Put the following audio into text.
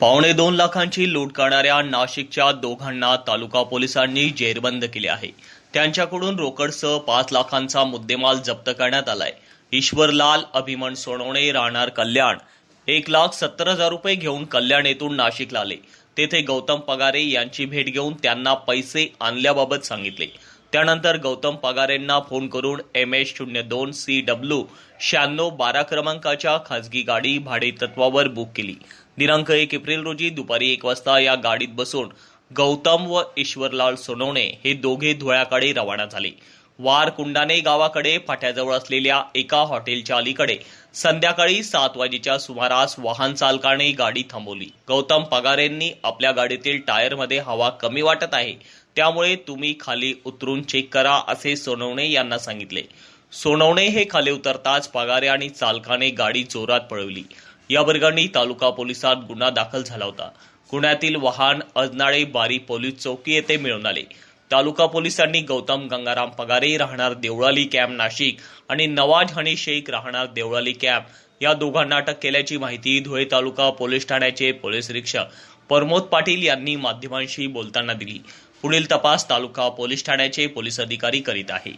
पावणे दोन लाखांची लूट करणाऱ्या नाशिकच्या दोघांना तालुका पोलिसांनी जेरबंद केले आहे. त्यांच्याकडून रोकडसह पाच लाखांचा मुद्देमाल जप्त करण्यात आलाय. ईश्वरलाल अभिमन सोनवणे राहणार कल्याण. एक लाख सत्तर हजार रुपये घेऊन कल्याण येथून नाशिकला आले. तेथे गौतम पगारे यांची भेट घेऊन त्यांना पैसे आणल्याबाबत सांगितले. त्यानंतर गौतम पगारेंना फोन करून एम एच शून्य दोन सी डब्ल्यू शहाण्णव बारा क्रमांकाच्या खासगी गाडी भाडे तत्वावर बुक केली. दिनांक एक एप्रिल रोजी दुपारी एक वाजता या गाडीत बसून गौतम व ईश्वरलाल सोनवणे हे दोघे धुळ्याकडे रवाना झाले. वार कुंडाने गावाकडे फाट्याजवळ असलेल्या एका हॉटेलच्या अलीकडे. संध्याकाळी सात वाजेच्या सुमारास वाहन चालकाने गाडी थांबवली. गौतम पगारेंनी आपल्या गाडीतील टायरमध्ये हवा कमी वाटत आहे. त्यामुळे तुम्ही खाली उतरून चेक करा असे सोनवणे यांना सांगितले. सोनवणे हे खाली उतरताच पगारे आणि चालकाने गाडी जोरात पळवली. या वर्गांनी तालुका पोलिसात गुन्हा दाखल झाला होता. गुन्ह्यातील वाहन अजनाळे बारी पोलीस चौकी येथे मिळून आले. तालुका पोलिसांनी गौतम गंगाराम पगारे राहणार देवळाली कॅम्प नाशिक आणि नवाज हनी शेख राहणार देवळाली कॅम्प. या दोघांना अटक केल्याची माहिती धुळे तालुका पोलीस ठाण्याचे पोलीस निरीक्षक प्रमोद पाटील यांनी माध्यमांशी बोलताना दिली. पुढील तपास तालुका पोलीस ठाण्याचे पोलीस अधिकारी करीत आहे.